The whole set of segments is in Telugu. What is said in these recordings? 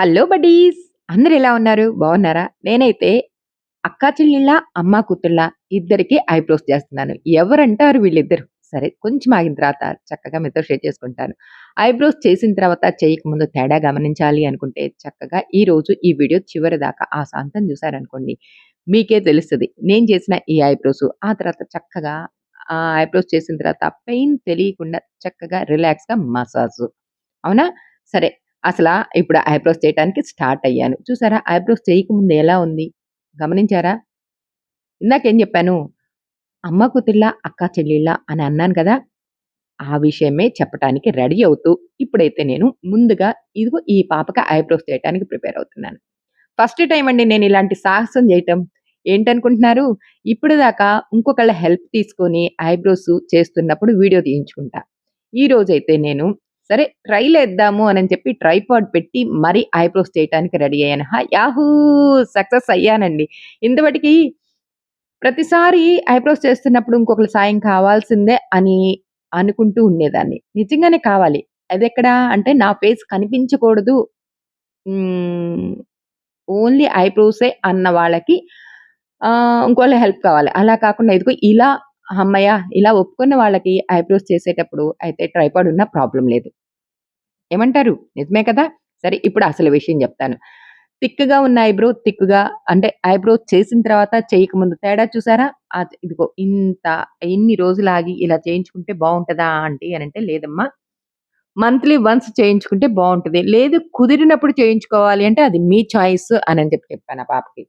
హలో బడ్డీస్ అందరు ఎలా ఉన్నారు? బాగున్నారా? నేనైతే అక్కా చెల్లిళ్ళ అమ్మ కూతుళ్ళ ఇద్దరికి ఐబ్రోస్ చేస్తున్నాను. ఎవరంటారు వీళ్ళిద్దరు? సరే కొంచెం ఆగిన తర్వాత చక్కగా మీతో షేర్ చేసుకుంటాను. ఐబ్రోస్ చేసిన తర్వాత చేయకముందు తేడా గమనించాలి అనుకుంటే చక్కగా ఈ రోజు ఈ వీడియో చివరి దాకా ఆ సాంతం చూసారనుకోండి మీకే తెలుస్తుంది. నేను చేసిన ఈ ఐబ్రోస్ ఆ తర్వాత చక్కగా ఆ ఐబ్రోస్ చేసిన తర్వాత పెయిన్ తెలియకుండా చక్కగా రిలాక్స్గా మసాజ్. అవునా? సరే అసలు ఇప్పుడు ఐబ్రోస్ చేయటానికి స్టార్ట్ అయ్యాను. చూసారా? ఐబ్రోస్ చేయకముందు ఎలా ఉంది? గమనించారా? ఇందాకేం చెప్పాను? అమ్మ కూతుళ్ళ, అక్క చెల్లిళ్ళ అని అన్నాను కదా! ఆ విషయమే చెప్పటానికి రెడీ అవుతూ ఇప్పుడైతే నేను ముందుగా ఇదిగో ఈ పాపకి ఐబ్రోస్ చేయటానికి ప్రిపేర్ అవుతున్నాను. ఫస్ట్ టైం అండి నేను ఇలాంటి సాహసం చేయటం. ఏంటనుకుంటున్నారు? ఇప్పుడు దాకా ఇంకొకళ్ళ హెల్ప్ తీసుకొని ఐబ్రోస్ చేస్తున్నప్పుడు వీడియో తీయించుకుంటా. ఈరోజైతే నేను సరే ట్రైల్ వేద్దాము అని చెప్పి ట్రైపాడ్ పెట్టి మరీ ఐబ్రోస్ చేయటానికి రెడీ అయ్యాను. హ! యాహూ! సక్సెస్ అయ్యానండి. ఇంతవటికి ప్రతిసారి ఐబ్రోస్ చేస్తున్నప్పుడు ఇంకొకరి సాయం కావాల్సిందే అని అనుకుంటూ ఉండేదాన్ని. నిజంగానే కావాలి. అది ఎక్కడ అంటే నా ఫేస్ కనిపించకూడదు. ఓన్లీ ఐబ్రోసే అన్న వాళ్ళకి ఇంకోళ్ళ హెల్ప్ కావాలి. అలా కాకుండా ఇదిగో ఇలా అమ్మయ్య ఇలా ఒప్పుకున్న వాళ్ళకి ఐబ్రోస్ చేసేటప్పుడు అయితే ట్రైపాడ్ ఉన్న ప్రాబ్లం లేదు. ఏమంటారు? నిజమే కదా! సరే ఇప్పుడు అసలు విషయం చెప్తాను. థిక్‌గా ఉన్న ఐబ్రో థిక్‌గా అంటే ఐబ్రో చేసిన తర్వాత చేయకముందు తేడా చూసారా? అది ఇదిగో ఇంత ఎన్ని రోజులు ఆగి ఇలా చేయించుకుంటే బాగుంటుందా ఆంటీ అని అంటే లేదమ్మా మంత్లీ వన్స్ చేయించుకుంటే బాగుంటుంది లేదు కుదిరినప్పుడు చేయించుకోవాలి అంటే అది మీ చాయిస్ అని చెప్పి చెప్పాను ఆ పాపకి.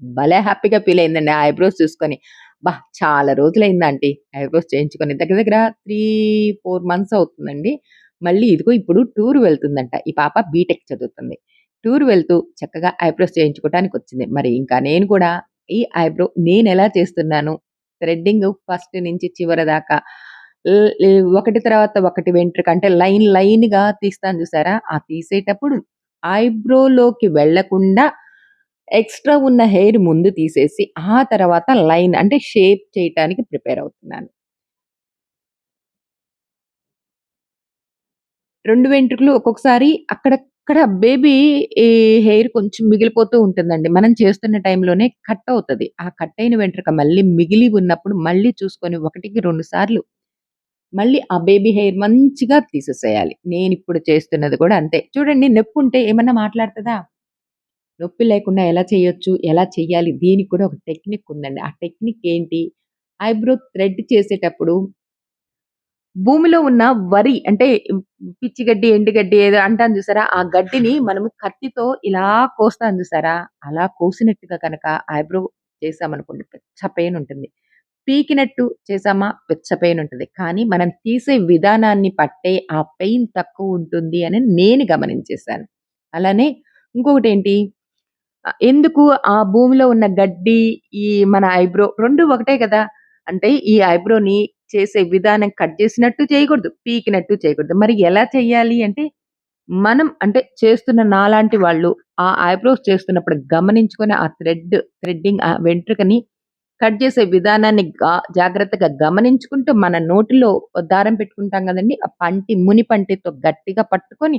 భలే హ్యాపీగా ఫీల్ అయిందండి ఆ ఐబ్రోస్ చూసుకొని. బా చాలా రోజులైంది ఆంటీ ఐబ్రోస్ చేయించుకొని. దగ్గర దగ్గర 3, 4 మంత్స్ అవుతుందండి. మళ్ళీ ఇదిగో ఇప్పుడు టూర్ వెళ్తుందంట. ఈ పాప బీటెక్ చదువుతుంది. టూర్ వెళ్తూ చక్కగా ఐబ్రోస్ చేయించుకోవటానికొచ్చింది. మరి ఇంకా నేను కూడా ఈ ఐబ్రో నేను ఎలా చేస్తున్నాను, థ్రెడ్డింగ్ ఫస్ట్ నుంచి చివరి దాకా ఒకటి తర్వాత ఒకటి వెంట్రుక అంటే లైన్ లైన్‌గా తీస్తాను చూసారా? ఆ తీసేటప్పుడు ఐబ్రోలోకి వెళ్ళకుండా ఎక్స్‌ట్రా ఉన్న హెయిర్ ముందు తీసేసి, ఆ తర్వాత లైన్ అంటే షేప్ చేయటానికి ప్రిపేర్ అవుతున్నాను. రెండు వెంట్రుకలు ఒక్కొక్కసారి అక్కడక్కడ బేబీ ఈ హెయిర్ కొంచెం మిగిలిపోతూ ఉంటుందండి. మనం చేస్తున్న టైంలోనే కట్ అవుతుంది ఆ కట్ అయిన వెంట్రుక మళ్ళీ మిగిలి ఉన్నప్పుడు మళ్ళీ చూసుకొని ఒకటికి రెండు సార్లు మళ్ళీ ఆ బేబీ హెయిర్ మంచిగా తీసేసేయాలి. నేను ఇప్పుడు చేస్తున్నది కూడా అంతే. చూడండి నొప్పుంటే ఏమన్నా మాట్లాడుతుందా నొప్పి లేకుండా ఎలా చేయొచ్చు? ఎలా చేయాలి దీనికి కూడా ఒక టెక్నిక్ ఉందండి. ఆ టెక్నిక్ ఏంటి? ఐబ్రో థ్రెడ్ చేసేటప్పుడు భూమిలో ఉన్న వరి అంటే పిచ్చి గడ్డి, ఎండుగడ్డి ఏదో అంటాను చూసారా? ఆ గడ్డిని మనము కత్తితో ఇలా కోస్తాను చూసారా? అలా కోసినట్టుగా కనుక ఐబ్రో చేశామనుకోండి పెచ్చ పెయిన్ ఉంటుంది. పీకినట్టు చేసామా పెచ్చ పెయిన్ కానీ మనం తీసే విధానాన్ని పట్టే ఆ పెయిన్ తక్కువ ఉంటుంది అని నేను గమనించేశాను అలానే ఇంకొకటి ఏంటి ఎందుకు ఆ భూమిలో ఉన్న గడ్డి, ఈ మన ఐబ్రో రెండు ఒకటే కదా! అంటే ఈ ఐబ్రోని చేసే విధానం కట్ చేసినట్టు చేయకూడదు. పీకినట్టు చేయకూడదు. మరి ఎలా చేయాలి అంటే, మనం అంటే చేస్తున్న నాలాంటి వాళ్ళు ఆ ఐబ్రోస్ చేస్తున్నప్పుడు గమనించుకొని ఆ థ్రెడ్ థ్రెడ్డింగ్ ఆ వెంట్రుకని కట్ చేసే విధానాన్ని జాగ్రత్తగా గమనించుకుంటూ మన నోటిలో దారం పెట్టుకుంటాం కదండి ఆ పంటి ముని పంటితో గట్టిగా పట్టుకొని,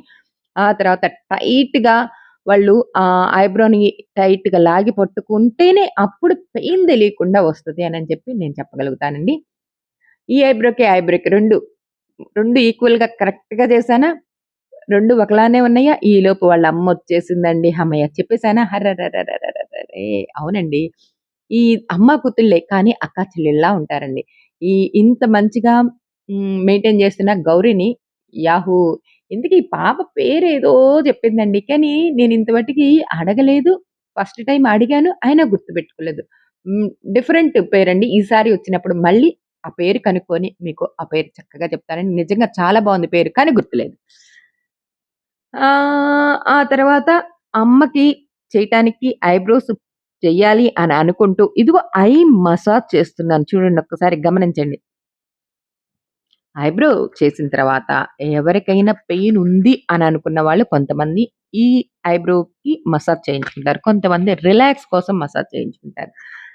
ఆ తర్వాత టైట్‌గా వాళ్ళు ఆ ఐబ్రోని టైట్‌గా లాగి పట్టుకుంటేనే అప్పుడు పెయిన్ తెలియకుండా వస్తుంది అని చెప్పి నేను చెప్పగలుగుతానండి. ఈ ఐబ్రోకి, ఐబ్రోకి 2, 2 ఈక్వల్‌గా కరెక్ట్‌గా చేశానా? రెండు ఒకలానే ఉన్నాయా? ఈలోపు వాళ్ళ అమ్మ వచ్చేసిందండి హమయ్య చెప్పేసానా? హర్రర్రర్రర్రర్రరే! అవునండి. ఈ అమ్మ కూతుళ్ళే కానీ అక్కా చెల్లెల్లా ఉంటారండి. ఈ ఇంత మంచిగా మెయింటైన్ చేస్తున్న గౌరిని యాహూ! ఇంతకీ ఈ పాప పేరేదో చెప్పిందండి. కానీ నేను ఇంతవరకు అడగలేదు. ఫస్ట్ టైం అడిగాను. అయినా గుర్తుపెట్టుకోలేదు. డిఫరెంట్ పేరండి. ఈసారి వచ్చినప్పుడు మళ్ళీ ఆ పేరు కనుక్కొని మీకు ఆ పేరు చక్కగా చెప్తానండి. నిజంగా చాలా బాగుంది పేరు. కానీ గుర్తులేదు. ఆ తర్వాత అమ్మకి చేయటానికి ఐబ్రోస్ చెయ్యాలి అని అనుకుంటూ ఇదిగో ఐ మసాజ్ చేస్తున్నాను. చూడండి ఒక్కసారి గమనించండి. ఐబ్రో చేసిన తర్వాత ఎవరికైనా పెయిన్ ఉంది అని అనుకున్న వాళ్ళు కొంతమంది ఈ ఐబ్రోకి మసాజ్ చేయించుకుంటారు. కొంతమంది రిలాక్స్ కోసం మసాజ్ చేయించుకుంటారు.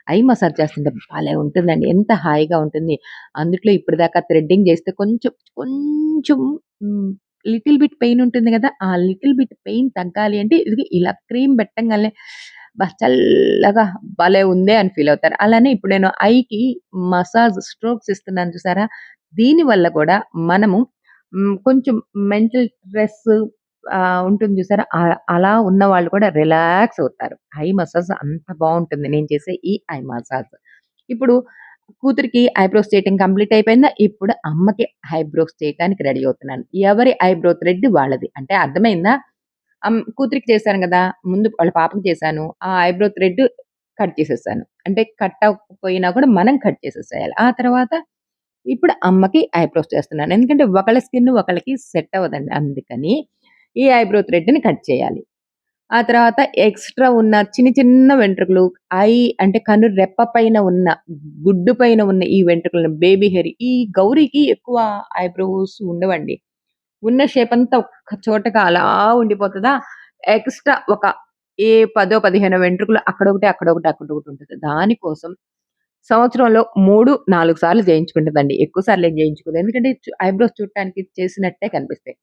ఐ మసాజ్ చేస్తుంటే భలే ఉంటుందండి. ఎంత హాయిగా ఉంటుంది. అందుట్లో ఇప్పటిదాకా థ్రెడ్డింగ్ చేస్తే కొంచెం, కొంచెం లిటిల్ బిట్ పెయిన్ ఉంటుంది కదా ఆ లిటిల్ బిట్ పెయిన్ తగ్గాలి అంటే ఇది ఇలా క్రీమ్ పెట్టంగానే చల్లగా భలే ఉందే అని ఫీల్ అవుతారు. అలానే ఇప్పుడు నేను ఐకి మసాజ్ స్ట్రోక్స్ ఇస్తున్నాను చూసారా? దీనివల్ల కూడా మనము కొంచెం మెంటల్ స్ట్రెస్ ఉంటుంది చూసారా? అలా ఉన్న వాళ్ళు కూడా రిలాక్స్ అవుతారు. ఐ మసాజ్ అంత బాగుంటుంది నేను చేసే ఈ ఐ మసాజ్. ఇప్పుడు కూతురికి ఐబ్రోస్ చేయటం కంప్లీట్ అయిపోయిందా? ఇప్పుడు అమ్మకి ఐబ్రోస్ చేయటానికి రెడీ అవుతున్నాను. ఎవరి ఐబ్రో థ్రెడ్ వాళ్ళది. అంటే అర్థమైందా? కూతురికి చేశాను కదా ముందు వాళ్ళ పాపకి చేశాను. ఆ ఐబ్రో థ్రెడ్ కట్ చేసేసాను. అంటే కట్ అవ్వకపోయినా కూడా మనం కట్ చేసేసేయాలి. ఆ తర్వాత ఇప్పుడు అమ్మకి ఐబ్రోస్ చేస్తున్నాను. ఎందుకంటే ఒకళ్ళ స్కిన్ ఒకళ్ళకి సెట్ అవ్వదండి. అందుకని ఈ ఐబ్రో థ్రెడ్‌ని కట్ చేయాలి. ఆ తర్వాత ఎక్స్‌ట్రా ఉన్న చిన్న చిన్న వెంట్రుకలు ఐ అంటే కను రెప్ప పైన ఉన్న, గుడ్డు పైన ఉన్న ఈ వెంట్రుకలను బేబీ హెయిర్ ఈ గౌరికి ఎక్కువ ఐబ్రోస్ ఉండవండి. ఉన్న షేప్ అంతా ఒక్క చోటగా అలా ఉండిపోతుందా ఎక్స్‌ట్రా ఒక ఏ 10, 15 వెంట్రుకలు అక్కడొకటి, అక్కడొకటి, అక్కడొకటి ఉంటుంది దానికోసం సంవత్సరంలో 3, 4 సార్లు చేయించుకుంటదండి. ఎక్కువ సార్లు ఏం చేయించుకోదు. ఎందుకంటే ఐబ్రోస్ చూడటానికి చేసినట్టే కనిపిస్తాయి.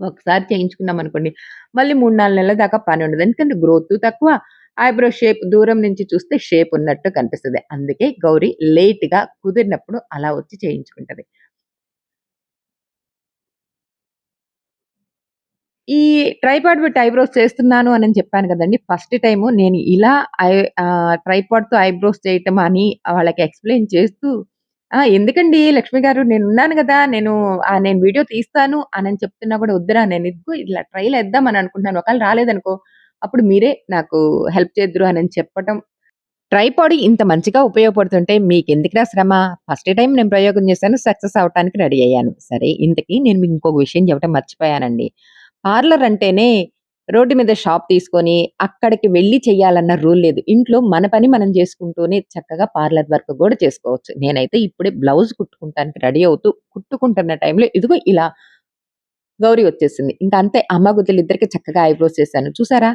ఒకసారి చేయించుకున్నాం అనుకోండి మళ్ళీ 3, 4 నెలల దాకా పని ఉండదు. ఎందుకంటే గ్రోత్ తక్కువ, ఐబ్రో షేప్ దూరం నుంచి చూస్తే షేప్ ఉన్నట్టు కనిపిస్తుంది అందుకే గౌరీ లేట్‌గా కుదిరినప్పుడు అలా వచ్చి చేయించుకుంటది. ఈ ట్రైపాడ్ పెట్టి ఐబ్రోస్ చేస్తున్నాను అని చెప్పాను కదండి ఫస్ట్ టైం నేను ఇలా ఐ ట్రైపాడ్‌తో ఐబ్రోస్ చేయటం అని వాళ్ళకి ఎక్స్‌ప్లెయిన్ చేస్తూ ఆ! ఎందుకండి లక్ష్మి గారు నేనున్నాను గదా! నేను ఆహ్, నేను వీడియో తీస్తాను అనని చెప్తున్నా కూడా వద్దురా నేను ఇదిగో ఇలా ట్రైల్ ఏద్దాం అని అనుకుంటున్నాను. ఒకవేళ రాలేదనుకో అప్పుడు మీరే నాకు హెల్ప్ చేద్దురు అనని చెప్పటం. ట్రైపాడ్ ఇంత మంచిగా ఉపయోగపడుతుంటే మీకెందుకురా శ్రమ? ఫస్ట్ టైమ్ నేను ప్రయోగం చేశాను. సక్సెస్ అవ్వటానికి రెడీ అయ్యాను. సరే ఇంతకి నేను మీకు ఇంకొక విషయం చెప్పటం మర్చిపోయానండి. పార్లర్ అంటేనే రోడ్డు మీద షాప్ తీసుకొని అక్కడికి వెళ్ళి చేయాలన్న రూల్ లేదు. ఇంట్లో మన పని మనం చేసుకుంటూనే చక్కగా పార్లర్ వర్క్ కూడా చేసుకోవచ్చు. నేనైతే ఇప్పుడే బ్లౌజ్ కుట్టుకుంటానికి రెడీ అవుతూ కుట్టుకుంటున్న టైంలో ఇదిగో ఇలా గౌరీ వచ్చేసింది. ఇంకా అంతే అమ్మ ఇద్దరికి చక్కగా ఐబ్రోస్ చేశాను. చూసారా?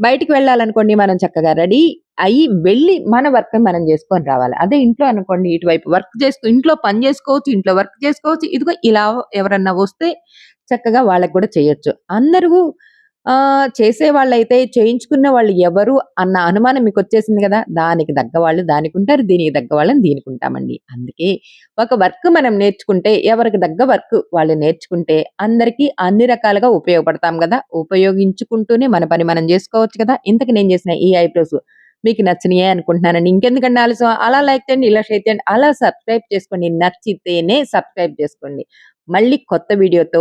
బయటికి వెళ్ళాలనుకోండి మనం చక్కగా రెడీ అయ్యి వెళ్ళి మన వర్క్ మనం చేసుకొని రావాలి. అదే ఇంట్లో అనుకోండి ఇటువైపు వర్క్ చేసుకో ఇంట్లో పని చేసుకోవచ్చు, ఇంట్లో వర్క్ చేసుకోవచ్చు. ఇదిగో ఇలా ఎవరన్నా వస్తే చక్కగా వాళ్ళకి కూడా చేయొచ్చు. అందరూ చేసే వాళ్ళైతే చేయించుకున్న వాళ్ళు ఎవరు అన్న అనుమానం మీకు వచ్చేసింది కదా దానికి తగ్గ వాళ్ళు దానికుంటారు. దీనికి తగ్గ వాళ్ళని దీనికుంటామండి. అందుకే ఒక వర్క్ మనం నేర్చుకుంటే ఎవరికి తగ్గ వర్క్ వాళ్ళు నేర్చుకుంటే అందరికీ అన్ని రకాలుగా ఉపయోగపడతాం కదా ఉపయోగించుకుంటూనే మన పని మనం చేసుకోవచ్చు కదా! ఇంతకు నేను చేసిన ఈ ఐబ్రోస్ మీకు నచ్చినాయే అనుకుంటున్నానండి. ఇంకెందుకంటే ఆలస్యం అలా లైక్ చేయండి, ఇలా షేర్ చేయండి, అలా సబ్స్క్రైబ్ చేసుకోండి. నచ్చితేనే సబ్స్క్రైబ్ చేసుకోండి. మళ్ళీ కొత్త వీడియోతో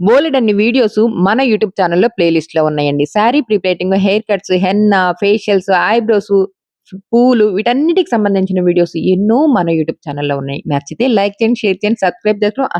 బోలెడన్ని వీడియోస్ మన యూట్యూబ్ ఛానల్లో ప్లే లిస్ట్‌లో ఉన్నాయండి. Saree prepleating, hair cuts, henna, facials, eyebrows పూలు వీటన్నిటికి సంబంధించిన వీడియోస్ ఎన్నో మన యూట్యూబ్ ఛానెల్‌లో ఉన్నాయి. నచ్చితే లైక్ చేయండి, షేర్ చేయండి, సబ్స్క్రైబ్ చేసుకోవడం